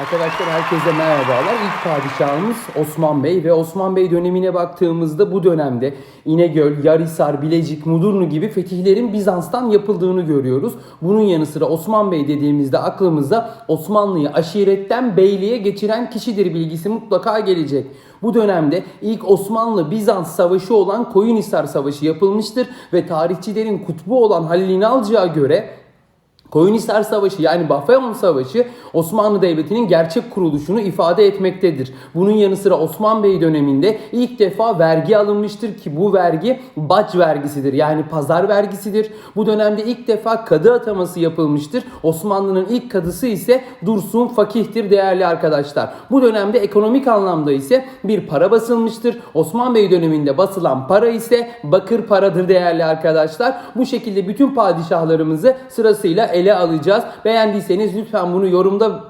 Arkadaşlar herkese merhabalar. İlk padişahımız Osman Bey ve Osman Bey dönemine baktığımızda bu dönemde İnegöl, Yarhisar, Bilecik, Mudurnu gibi fetihlerin Bizans'tan yapıldığını görüyoruz. Bunun yanı sıra Osman Bey dediğimizde aklımıza Osmanlı'yı aşiretten beyliğe geçiren kişidir bilgisi mutlaka gelecek. Bu dönemde ilk Osmanlı-Bizans savaşı olan Koyunhisar Savaşı yapılmıştır ve tarihçilerin kutbu olan Halil İnalcık'a göre Koyunhisar Savaşı yani Bafeon Savaşı Osmanlı Devleti'nin gerçek kuruluşunu ifade etmektedir. Bunun yanı sıra Osman Bey döneminde ilk defa vergi alınmıştır ki bu vergi bac vergisidir yani pazar vergisidir. Bu dönemde ilk defa kadı ataması yapılmıştır. Osmanlı'nın ilk kadısı ise Dursun Fakih'tir değerli arkadaşlar. Bu dönemde ekonomik anlamda ise bir para basılmıştır. Osman Bey döneminde basılan para ise bakır paradır değerli arkadaşlar. Bu şekilde bütün padişahlarımızı sırasıyla ele alacağız. Beğendiyseniz lütfen bunu yorumda